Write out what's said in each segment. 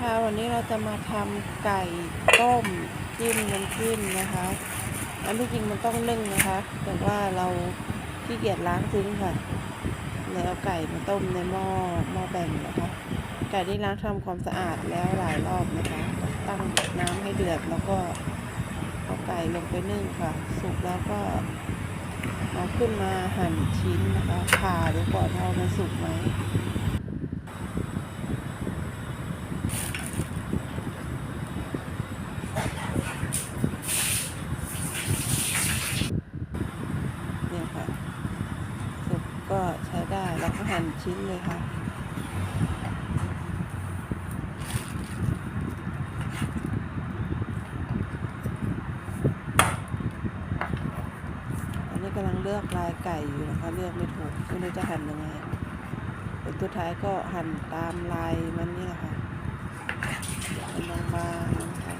คะวันนี้เราจะมาทำไก่ต้มจิ้มน้ำจิ้มนะคะ อันที่จริงมันต้องนึ่งนะคะ แต่ว่าเราขี้เกียจล้างทิ้งค่ะเลยเอาไก่มาต้มในหม้อหม้อแบนนะคะ ไก่ที่ล้างทำความสะอาดแล้วหลายรอบนะคะ ตั้งน้ำให้เดือดแล้วก็เอาไก่ลงไปนึ่งค่ะ สุกแล้วก็เอาขึ้นมาหั่นชิ้นนะคะผ่าดูก่อนว่ามันสุกไหม เนี่ยค่ะสุกก็ใช้ได้แล้วก็ หั่นชิ้นเลยค่ะอันนี้กำลังเลือกลายไก่อยู่นะคะ เลือกไม่ถูกไม่รู้จะหั่นยังไงผลสุดท้ายก็หั่นตามลายมันนี่แหละค่ะเป็นบางๆนะคะ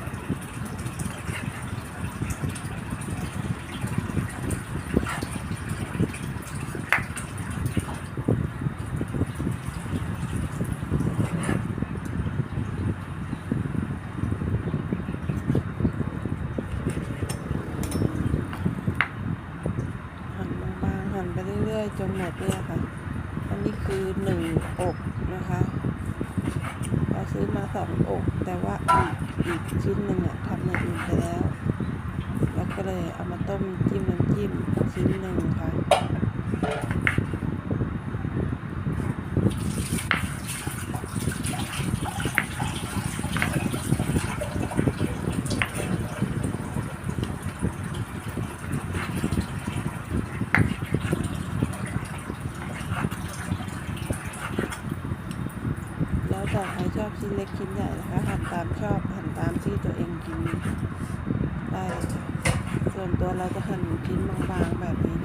หั่นบางๆหั่นไปเรื่อยๆจ นหมดเนี่ยค่ะอันนี้คือหนึ่งอกนะคะ เราซื้อมาสองอก แต่ว่าอีกอีกชิ้นหนึ่งอะทำในอื่นไปแล้วแล้วก็เลยเอามาต้มจิ้มน้ำจิ้มชิ้นหนึ่งค่ะ แล้วแต่ใครช อบชิ้นเล็กชิ้นใหญ่นะคะหั่นตามชอบหั่นตามที่ตัวเองกินได้ค่ะส่วนตัวเราจะหั่นชิ้นบางๆแบบนี้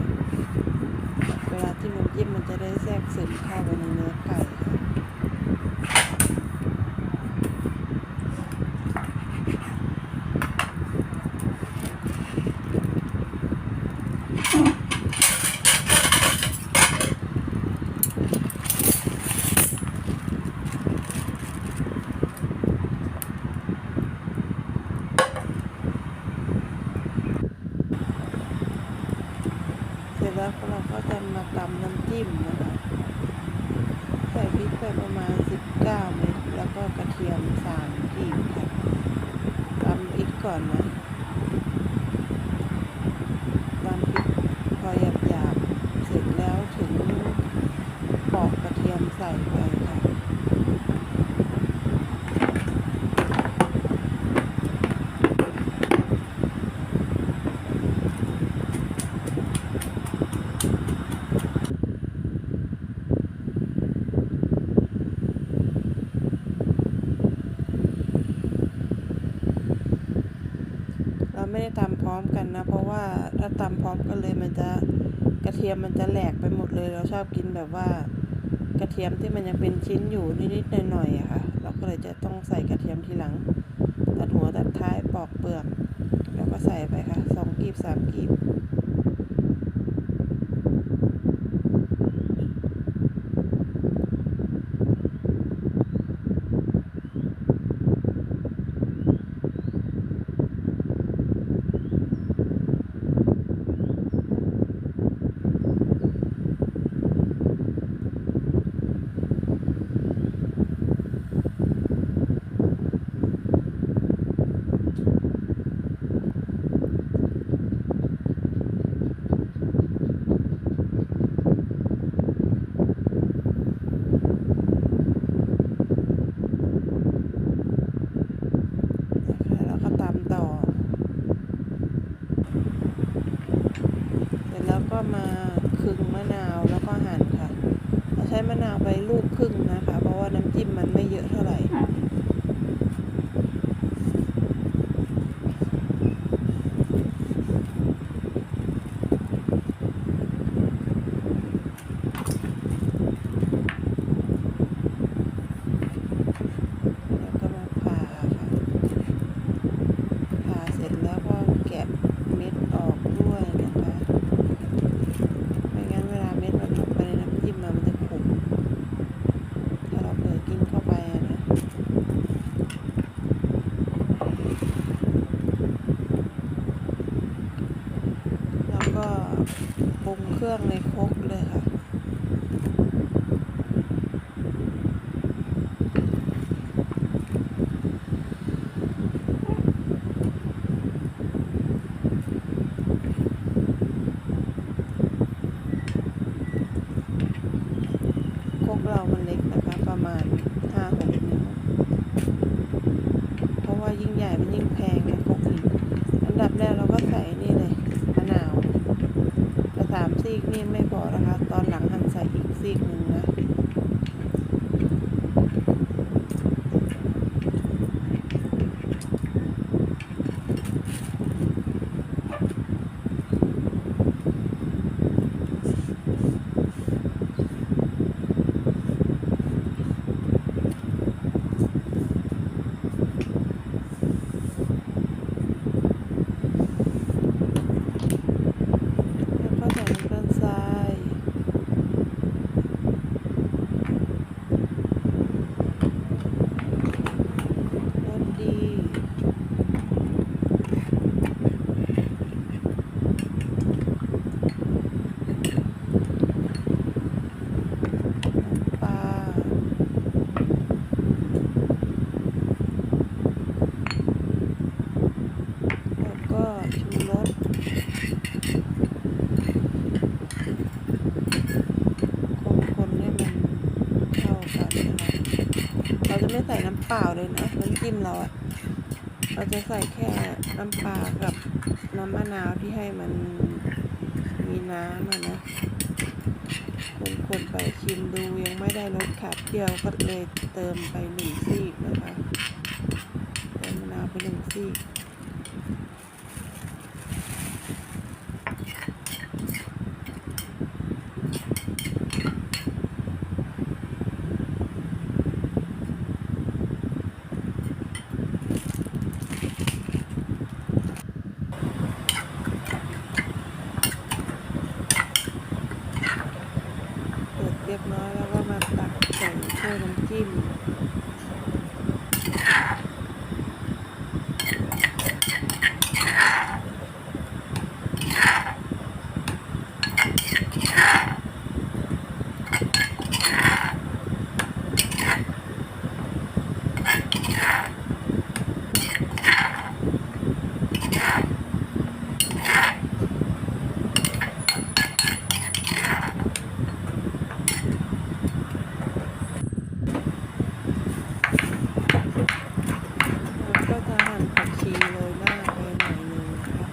เวลาที่มันจิ้มมันจะได้แทรกซึมเข้าไปในเนื้อไก่ แล้วเราก็จะมาตำน้ำจิ้มนะคะใส่พริกไปประมาณ 19 เม็ดแล้วก็กระเทียม3กลีบค่ะตำอีกก่อนนะตำพริกพอหยาบๆ เสร็จแล้วถึงปอกกระเทียมใส่ไปค่ะ เราไม่ได้ตำพ ร้อมกันนะ เพราะว่าถ้าตำพร้อมกันเลยมันจะกระเทียมมันจะแหลกไปหมดเลย เราชอบกินแบบว่ากระเทียมที่มันยังเป็นชิ้นอยู่นิดๆหน่อยๆอะค่ะ เราก็เลยจะต้องใส่กระเทียมทีหลัง ตัดหัวตัดท้ายปอกเปลือก แล้วก็ใส่ไปค่ะสองกีบสามกีบ นะคะแล้วก็ตำต่อ เสร็จแล้วก็ มาคึงมะนาวแล้วก็หั่นค่ะ เราใช้มะนาวไปลูกครึ่งนะคะ เพราะว่าน้ำจิ้มมันไม่เยอะเท่าไหร่ พกเลยค่ะกเรามันเล็กนะคะ ประมาณห้าหก see you. ำเปล่าเลยนะน้ำจิ้มเราอะเราจะใส่แค่น้ำปลากับน้ำมะนาวที่ให้มันมีน้ำอะนะคนๆไปชิมดูยังไม่ได้รสขาดเปรี้ยวก็เลยเติมไปหนึ่งซีกนะคะเติมมะนาวไปหนึ่งซีก เสร็จเรียบร้อยแล้วก็มา ตักใส่ถ้วยน้ำจิ้ม แล้ว ก็จะหั่นผักชีโรยหน้าไปหน่อยหนึงนะคะ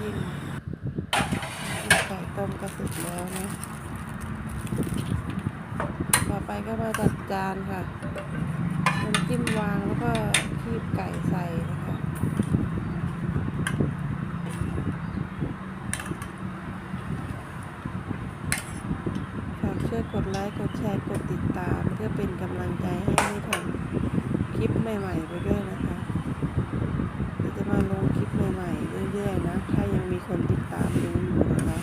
ยิ่งไก่ต้มก็เสร็จแล้วนะ ต่อไปก็มาจัดจานค่ะน้ำจิ้มวางแล้วก็คีบไก่ใส่นะคะ ฝากช่ วยกดไลค์ กดแชร์ กดติดตาม เพื่อเป็นกำลังใจให้ได้ทำคลิปใหม่ ๆ ไปด้วยนะคะเดี๋ยวจะมาลงคลิปใหม่ ๆ เรื่อย ๆ นะ ถ้ายังมีคนติดตามดูอยู่นะคะ